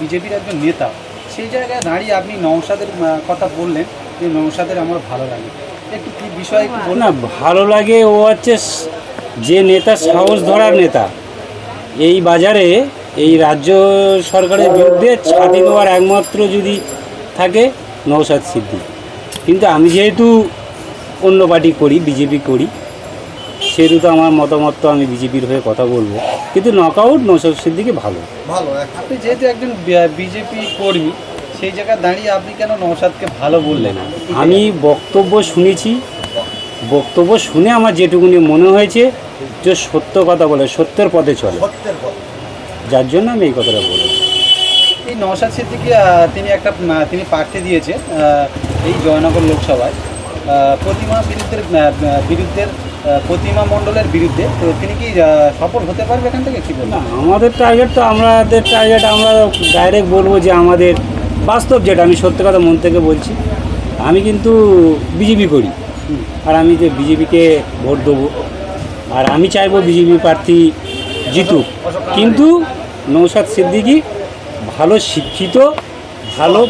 বিজেপির একজন নেতা, সেই জায়গায় দাঁড়িয়ে আপনি নৌসাদের কথা বললেন যে নৌসাদের আমার ভালো লাগে। একটু কি বিষয় না, ভালো লাগে ও হচ্ছে যে নেতা, সাহস ধরার নেতা। এই বাজারে এই রাজ্য সরকারের বিরুদ্ধে ছাতি দেওয়ার একমাত্র যদি থাকে নৌসাদ সিদ্ধি কিন্তু আমি যেহেতু অন্য পার্টি করি, বিজেপি করি সেহেতু তো আমার মতামত তো আমি বিজেপির হয়ে কথা বলব। কিন্তু নকআউট নৌসাদ সিদ্দিকি ভালো। ভালো আপনি যেহেতু একজন বিজেপি কর্মী সেই জায়গায় দাঁড়িয়ে আপনি কেন নৌসাদকে ভালো বললেন না? আমি বক্তব্য শুনেছি। বক্তব্য শুনে আমার যেটুকুনি মনে হয়েছে যে সত্য কথা বলে সত্যের পথে চলে। যার জন্য আমি এই কথাটা বলি এই নৌসাদ সিদ্দিকি তিনি একটা তিনি প্রার্থী দিয়েছে এই জয়নগর লোকসভায়। প্রতিমা বিরুদ্ধের বিরুদ্ধের প্রতিমা মণ্ডলের বিরুদ্ধে তো তিনি কি সফল হতে পারবে এখান থেকে? কি বলবেন? আমাদের টার্গেট তো আমাদের টার্গেট আমরা ডাইরেক্ট বলব যে আমাদের বাস্তব যেটা আমি সত্য কথা মন থেকে বলছি। আমি কিন্তু বিজেপি করি আর আমি যে বিজেপিকে ভোট দেবো আর আমি চাইব বিজেপি প্রার্থী জিতুক। কিন্তু নৌসাদ সিদ্দিকি ভালো শিক্ষিত ভালো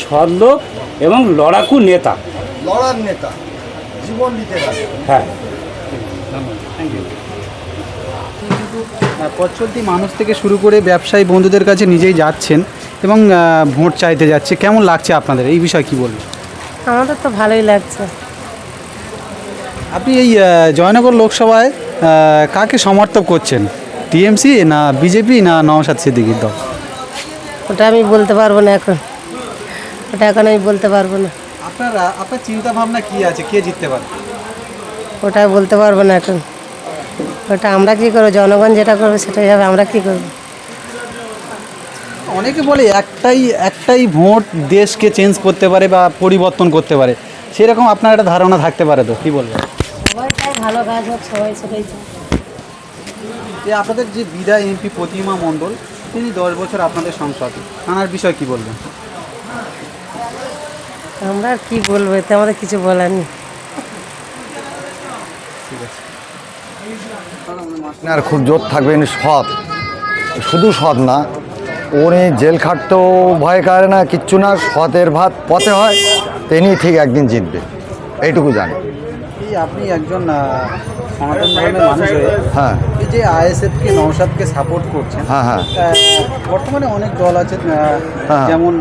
সৎ লোক এবং লড়াকু নেতা। লড়ার নেতা জীবন দিতে পারে। হ্যাঁ থ্যাংক ইউ পথ চলতি মানুষ থেকে শুরু করে ব্যবসায়ী বন্ধুদের কাছে নিজেই যাচ্ছেন এবং ভোট চাইতে যাচ্ছে। কেমন লাগছে আপনাদের? এই বিষয়ে কি বলবেন? আমাদের তো ভালোই লাগছে। আপনি এই জয়নগর লোকসভায় কাকে সমর্থন করছেন? টিএমসি না বিজেপি না নওশাদ সিদ্দিকির দল? ওটা আমি বলতে পারব না এখন। ওটা এখন আমি বলতে পারব না। আপনারা আপনার চিন্তা ভাবনা কি আছে? কে জিততে পারে ওটা বলতে পারব না এখন। ওটা আমরা কী করব? জনগণ যেটা করবে সেটাই হবে আমরা কী করব? অনেকে বলে একটাই একটাই ভোট দেশকে চেঞ্জ করতে পারে বা পরিবর্তন করতে পারে। সেরকম আপনার একটা ধারণা থাকতে পারে তো কি বলবেন? চাই ভালো কাজ হোক সবাই সেটাই যে আপনাদের যে বিদায় এমপি প্রতিমা মণ্ডল তিনি দশ বছর আপনাদের সংসদে। তাঁর বিষয় কি বলবেন? আমরা কী বলব? এতে আমাদের কিছু বলার নেই। আর খুব জোর থাকবে ইনি সৎ। শুধু সৎ না উনি জেল খাটতেও ভয় করে না কিচ্ছু না সতের ভাত পথে হয় তিনি ঠিক একদিন জিতবে। এইটুকু জানি। আপনি একজন সনাতন ধর্মের মানুষ হ্যাঁ। যে আইএসএফকে নৌসাদকে সাপোর্ট করছেন হ্যাঁ হ্যাঁ বর্তমানে অনেক দল আছে হ্যাঁ। যেমন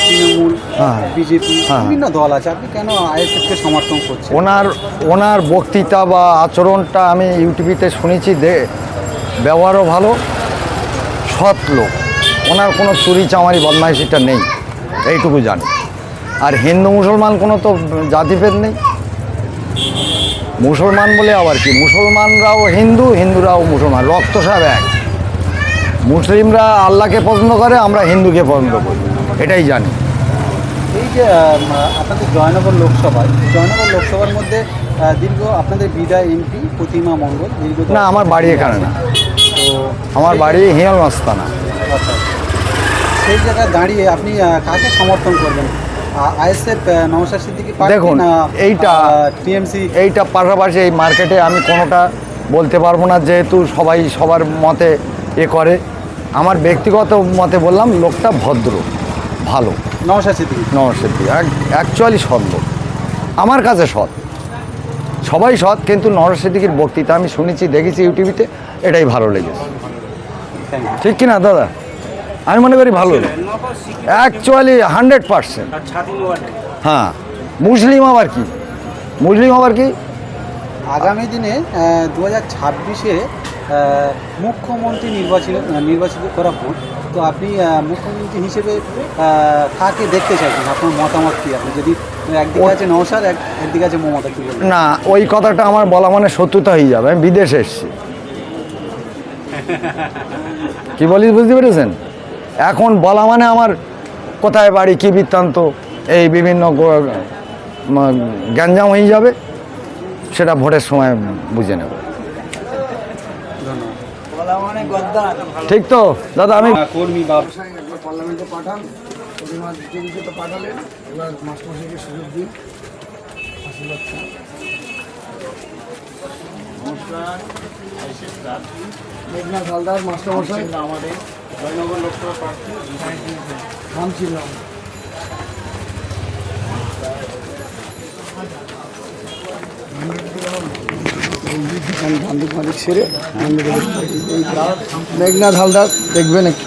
তৃণমূল হ্যাঁ। বিজেপি হ্যাঁ। বিভিন্ন দল আছে আপনি কেন আইএসএফকে সমর্থন করছেন ওনার ওনার বক্তৃতা বা আচরণটা আমি ইউটিভিতে শুনেছি দে ব্যবহারও ভালো সৎ লোক ওনার কোনো চুরি চামারি বদমাইশিটা নেই এইটুকু জানি আর হিন্দু মুসলমান কোনো তো জাতিভেদ নেই মুসলমান বলে আবার কি? মুসলমানরাও হিন্দু হিন্দুরাও মুসলমান। রক্ত সব এক। মুসলিমরা আল্লাহকে পছন্দ করে আমরা হিন্দুকে পছন্দ করি। এটাই জানি। এই যে আপনাদের জয়নগর লোকসভায় জয়নগর লোকসভার মধ্যে দীর্ঘ আপনাদের বিদায় এমপি প্রতিমা মণ্ডল দীর্ঘ না আমার বাড়ি এখানে না। তো আমার বাড়ি হিয়াল মাস্তানা। আচ্ছা সেই জায়গায় দাঁড়িয়ে আপনি কাকে সমর্থন করবেন? আইএসএফ নওশাদ সিদ্দিকি দেখুন, না এইটা- টিএমসি? এইটা পাশাপাশি এই মার্কেটে আমি কোনোটা বলতে পারব না যেহেতু সবাই সবার মতে এ করে। আমার ব্যক্তিগত মতে বললাম লোকটা ভদ্র ভালো। নওশাদ সিদ্দিকি। নমস্কার অ্যাকচুয়ালি সৎ লোক। আমার কাছে সৎ। সবাই সৎ কিন্তু নরেশ সিদ্দিকির বক্তৃতা আমি শুনেছি দেখেছি ইউটিভিতে এটাই ভালো লেগেছে। ঠিক কিনা দাদা? আমি মনে করি ভালো। অ্যাকচুয়ালি হান্ড্রেড পার্সেন্ট হ্যাঁ। মুসলিম আবার কি? মুসলিম আবার কি? আগামী দিনে দু হাজার ছাব্বিশে মুখ্যমন্ত্রী নির্বাচিত নির্বাচিত করা হোক। তো আপনি মুখ্যমন্ত্রী হিসেবে কাকে দেখতে চাইছেন? আপনার মতামত কি? আপনি যদি একদিকে আছে এক একদিকে আছে মমতা কি না ওই কথাটা আমার বলা মানে সত্যতা হয়ে যাবে। আমি বিদেশে এসেছি। কি বলিস বুঝতে পেরেছেন? এখন বলা মানে আমার কোথায় বাড়ি কী বৃত্তান্ত এই বিভিন্ন গ্যাঞ্জাম হয়ে যাবে সেটা ভোটের সময় বুঝে নেব। ঠিক তো? দাদা আমি আহ, কর্মী পার্লামেন্টে পাঠান তো পাঠালেন এবার মাস্টারমশাইকে সুযোগ দিন আশীর্বাদ নমস্কার মেঘনাথ হালদার মাস্টারমশাই। আমাদের জয়নগর লোকসভা প্রার্থী। মালিক সেরে মেঘনাথ হালদার দেখবেন একটু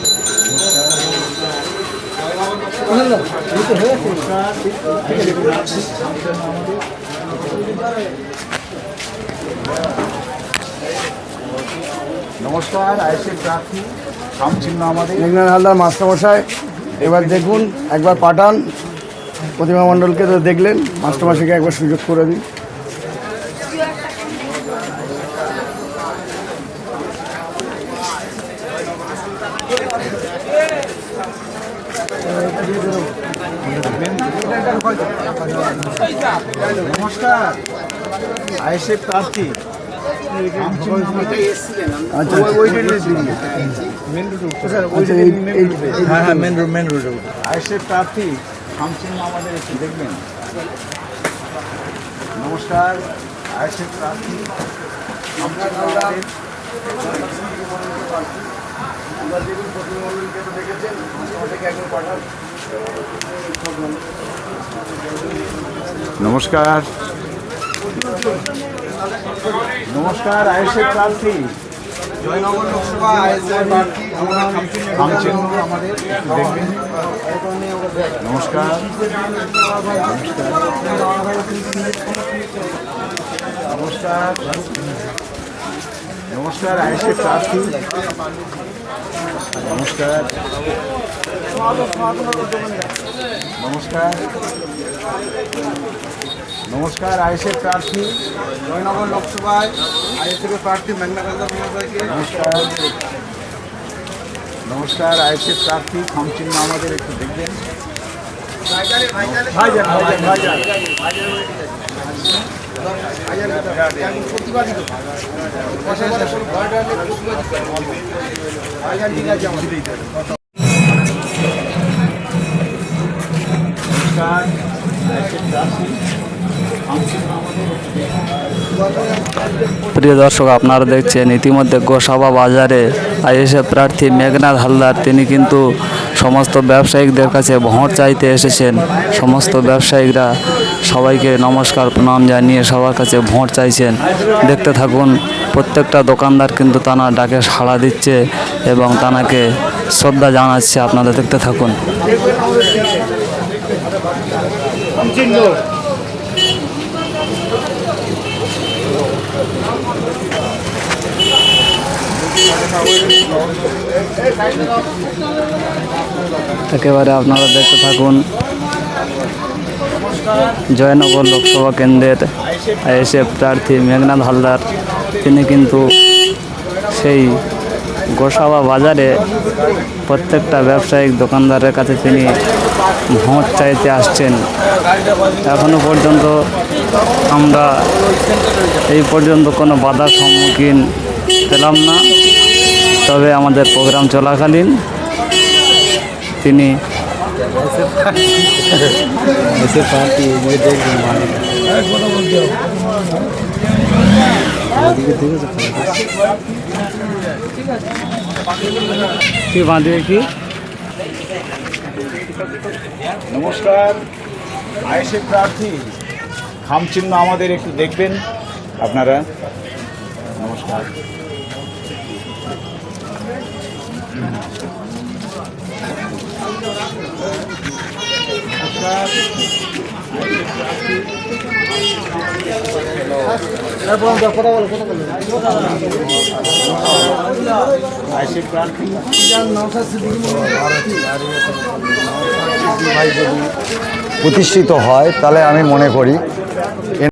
নমস্কার প্রার্থী আমাদের। মেঘনাথ হালদার মাস্টারমশাই এবার দেখুন, একবার পাঠান। প্রতিমা মণ্ডলকে তো দেখলেন, মাস্টারমশাইকে একবার সুযোগ করে দিন। নমস্কার। আইসিএস প্রার্থী। নাম চিহ্ন আমাদের রোড মেন রোড আইসিএস প্রার্থী চিহ্ন আমাদের একটু দেখবেন নমস্কার আইসিএস প্রার্থী নাম নমস্কার। নমস্কার আয়ুষের প্রার্থী। জয়নগর লোকসভা আইএসএফ প্রার্থী আমাদের। নমস্কার। নমস্কার। নমস্কার প্রার্থী। নমস্কার। নমস্কার। নমস্কার আয়ুষের প্রার্থী জয়নগর লোকসভায় আইএসএফ প্রার্থী মেঘনা হালদার মহাশয়কে। নমস্কার নমস্কার আইসিএফ প্রার্থী খামচিহ্ন আমাদের একটু দেখবেন। নমস্কার প্রিয় দর্শক, আপনারা দেখছেন ইতিমধ্যে গোসাবা বাজারে আইএসএফ প্রার্থী মেঘনাথ হালদার। তিনি কিন্তু সমস্ত ব্যবসায়িকদের কাছে ভোট চাইতে এসেছেন। সমস্ত ব্যবসায়িকরা সবাইকে নমস্কার, প্রণাম জানিয়ে সবার কাছে ভোট চাইছেন। দেখতে থাকুন, প্রত্যেকটা দোকানদার কিন্তু তানা ডাকে সাড়া দিচ্ছে এবং তানাকে শ্রদ্ধা জানাচ্ছে। আপনারা দেখতে থাকুন। একেবারে আপনারা দেখতে থাকুন। জয়নগর লোকসভা কেন্দ্রের আইএসএফ প্রার্থী মেঘনাথ হালদার। তিনি কিন্তু সেই গোসাবা বাজারে প্রত্যেকটা ব্যবসায়িক দোকানদারের কাছে তিনি ভোট চাইতে আসছেন। এখনও পর্যন্ত আমরা এই পর্যন্ত কোনো বাধার সম্মুখীন পেলাম না। তবে আমাদের প্রোগ্রাম চলাকালীন তিনি কি বাঁধিয়ে কি? নমস্কার। আইএসএফ প্রার্থী। খামচিহ্ন আমাদের একটু দেখবেন আপনারা। নমস্কার। প্রতিষ্ঠিত হয় তাহলে আমি মনে করি